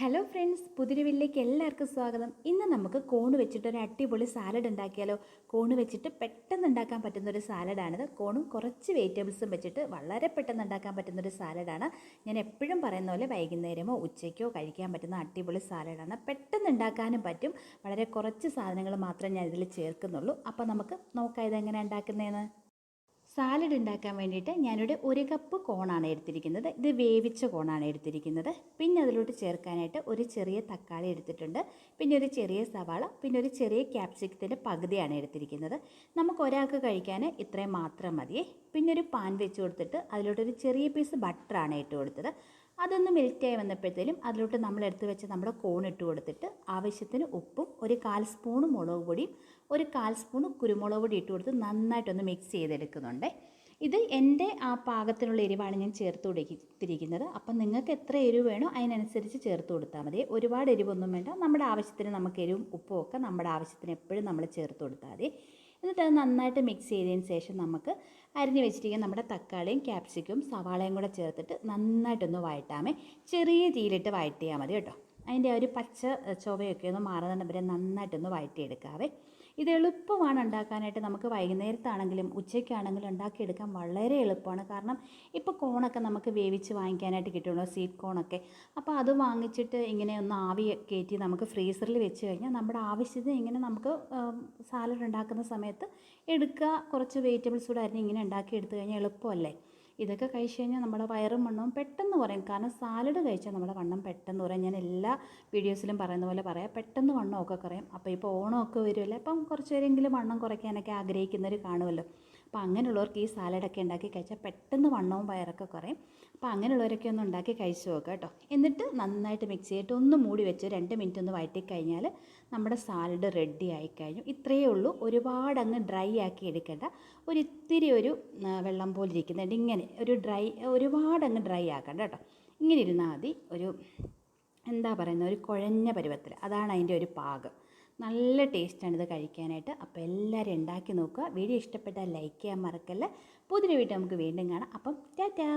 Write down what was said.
Hello friends പുതിരുവില്ലേക്ക് എല്ലാവർക്കും സ്വാഗതം. ഇന്ന് നമുക്ക് കോണ് വെച്ചിട്ട് ഒരു അടിപൊളി സാലഡ് ഉണ്ടാക്കിയാലോ? കോണ് വെച്ചിട്ട് പെട്ടെന്ന് ഉണ്ടാക്കാൻ പറ്റുന്ന ഒരു സാലഡാണിത് കോണും കുറച്ച് വെജിറ്റബിൾസും വെച്ചിട്ട് വളരെ പെട്ടെന്ന് ഉണ്ടാക്കാൻ പറ്റുന്ന ഒരു സാലഡാണ് ഞാൻ എപ്പോഴും പറയുന്ന പോലെ വൈകുന്നേരമോ ഉച്ചയ്ക്കോ കഴിക്കാൻ പറ്റുന്ന അടിപൊളി സാലഡാണ് പെട്ടെന്ന് ഉണ്ടാക്കാനും പറ്റും. വളരെ കുറച്ച് സാധനങ്ങൾ മാത്രമേ ഞാൻ ഇതിൽ ചേർക്കുന്നുള്ളൂ. അപ്പോൾ നമുക്ക് നോക്കാം ഇതെങ്ങനെ ഉണ്ടാക്കുന്നതെന്ന് സാലഡ് ഉണ്ടാക്കാൻ വേണ്ടിയിട്ട് ഞാനിവിടെ ഒരു കപ്പ് കോണാണ് എടുത്തിരിക്കുന്നത്. ഇത് വേവിച്ച കോണാണ് എടുത്തിരിക്കുന്നത്. പിന്നെ അതിലോട്ട് ചേർക്കാനായിട്ട് ഒരു ചെറിയ തക്കാളി എടുത്തിട്ടുണ്ട്. പിന്നെ ഒരു ചെറിയ സവാള പിന്നെ ഒരു ചെറിയ ക്യാപ്സിക്കത്തിന്റെ പകുതിയാണ് എടുത്തിരിക്കുന്നത്. നമുക്ക് ഒരാൾക്ക് കഴിക്കാൻ ഇത്രയും മാത്രം മതിയേ. പിന്നെ ഒരു പാൻ വെച്ച് കൊടുത്തിട്ട് അതിലോട്ടൊരു ചെറിയ പീസ് ബട്ടറാണ് ഇട്ട് കൊടുത്തത്. അതൊന്ന് മെൽറ്റായി വന്നപ്പോഴത്തേലും അതിലോട്ട് നമ്മൾ എടുത്ത് വെച്ച് നമ്മുടെ കോൺ ഇട്ട് കൊടുത്തിട്ട് ആവശ്യത്തിന് ഉപ്പും ഒരു കാൽ സ്പൂൺ മുളക് പൊടിയും ഒരു കാൽ സ്പൂൺ കുരുമുളക് പൊടി ഇട്ട് കൊടുത്ത് നന്നായിട്ടൊന്ന് മിക്സ് ചെയ്തെടുക്കുന്നുണ്ട്. ഇത് എന്റെ ആ പാകത്തിനുള്ള എരിവാണ് ഞാൻ ചേർത്ത് കൊടുത്തിരിക്കുന്നത്. അപ്പം നിങ്ങൾക്ക് എത്ര എരിവ് വേണോ അതിനനുസരിച്ച് ചേർത്ത് കൊടുത്താൽ മതി. ഒരുപാട് എരിവൊന്നും വേണ്ട. നമ്മുടെ ആവശ്യത്തിന് നമുക്ക് എരിവും ഉപ്പും ഒക്കെ നമ്മുടെ ആവശ്യത്തിന് എപ്പോഴും നമ്മൾ ചേർത്ത് കൊടുത്താൽ മതി. എന്നിട്ട് അത് നന്നായിട്ട് മിക്സ് ചെയ്തതിന് ശേഷം നമുക്ക് അരിഞ്ഞ് വെച്ചിരിക്കുന്ന നമ്മുടെ തക്കാളിയും ക്യാപ്സിക്കും സവാളയും കൂടെ ചേർത്തിട്ട് നന്നായിട്ടൊന്ന് വഴറ്റാമേ. ചെറിയ തീയിലിട്ട് വഴറ്റിയാൽ മതി കേട്ടോ. അതിന്റെ ഒരു പച്ച ചുവയൊക്കെ ഒന്ന് മാറുന്നുണ്ടെങ്കിൽ വരെ നന്നായിട്ടൊന്ന് വഴറ്റിയെടുക്കാവേ. ഇത് എളുപ്പമാണ് ഉണ്ടാക്കാനായിട്ട് നമുക്ക് വൈകുന്നേരത്താണെങ്കിലും ഉച്ചയ്ക്കാണെങ്കിലും ഉണ്ടാക്കിയെടുക്കാൻ വളരെ എളുപ്പമാണ്. കാരണം ഇപ്പോൾ കോണൊക്കെ നമുക്ക് വേവിച്ച് വാങ്ങിക്കാനായിട്ട് കിട്ടുമല്ലോ സീഡ് കോണൊക്കെ. അപ്പോൾ അത് വാങ്ങിച്ചിട്ട് ഇങ്ങനെ ഒന്ന് ആവി കയറ്റി നമുക്ക് ഫ്രീസറിൽ വെച്ച് കഴിഞ്ഞാൽ നമ്മുടെ ആവശ്യത്തിന് ഇങ്ങനെ നമുക്ക് സാലഡ് ഉണ്ടാക്കുന്ന സമയത്ത് എടുക്കുക. കുറച്ച് വെജിറ്റബിൾസ് കൂടെ അരിഞ്ഞ് ഇങ്ങനെ ഉണ്ടാക്കി എടുത്തു കഴിഞ്ഞാൽ എളുപ്പമല്ലേ? ഇതൊക്കെ കഴിച്ച് കഴിഞ്ഞാൽ നമ്മുടെ വയറും വണ്ണവും പെട്ടെന്ന് കുറയും. കാരണം സാലഡ് കഴിച്ചാൽ നമ്മുടെ വണ്ണം പെട്ടെന്ന് കുറയും. ഞാൻ എല്ലാ വീഡിയോസിലും പറയുന്ന പോലെ പറയാം പെട്ടെന്ന് വണ്ണമൊക്കെ കുറയും. അപ്പോൾ ഇപ്പോൾ ഓണമൊക്കെ വരുമല്ലോ അപ്പം കുറച്ച് പേരെങ്കിലും വണ്ണം കുറയ്ക്കാനൊക്കെ ആഗ്രഹിക്കുന്നവർ കാണുമല്ലോ. അപ്പോൾ അങ്ങനെയുള്ളവർക്ക് ഈ സാലഡൊക്കെ ഉണ്ടാക്കി കഴിച്ചാൽ പെട്ടെന്ന് വണ്ണവും വയറൊക്കെ കുറയും. അപ്പോൾ അങ്ങനെയുള്ളവരൊക്കെ ഒന്ന് ഉണ്ടാക്കി കഴിച്ചു നോക്കുക കേട്ടോ. എന്നിട്ട് നന്നായിട്ട് മിക്സ് ചെയ്തിട്ട് ഒന്ന് മൂടി വെച്ച് രണ്ട് മിനിറ്റ് ഒന്ന് വഴറ്റി കഴിഞ്ഞാൽ നമ്മുടെ സാലഡ് റെഡി ആയി കഴിഞ്ഞു. ഇത്രയേ ഉള്ളൂ. ഒരുപാട് അങ്ങ് ഡ്രൈ ആക്കി എടുക്കേണ്ട. ഒരു ഇത്തിരി ഒരു വെള്ളം പോലെ ഇരിക്കുന്നുണ്ട്. ഇങ്ങനെ ഒരു ഡ്രൈ ഒരുപാട് അങ്ങ് ഡ്രൈ ആക്കണ്ട കേട്ടോ. ഇങ്ങനെ ഇരുന്നാൽ മതി. ഒരു എന്താ പറയുന്നത്? ഒരു കുഴഞ്ഞ പരുവത്തിൽ അതാണ് അതിന്റെ ഒരു പാകം. നല്ല ടേസ്റ്റാണ് ഇത് കഴിക്കാനായിട്ട്. അപ്പോൾ എല്ലാവരും ഉണ്ടാക്കി നോക്കുക. വീഡിയോ ഇഷ്ടപ്പെട്ടാൽ ലൈക്ക് ചെയ്യാൻ മറക്കല്ല. പുതിയൊരു വീഡിയോ നമുക്ക് വീണ്ടും കാണാം. അപ്പം ടാറ്റാ!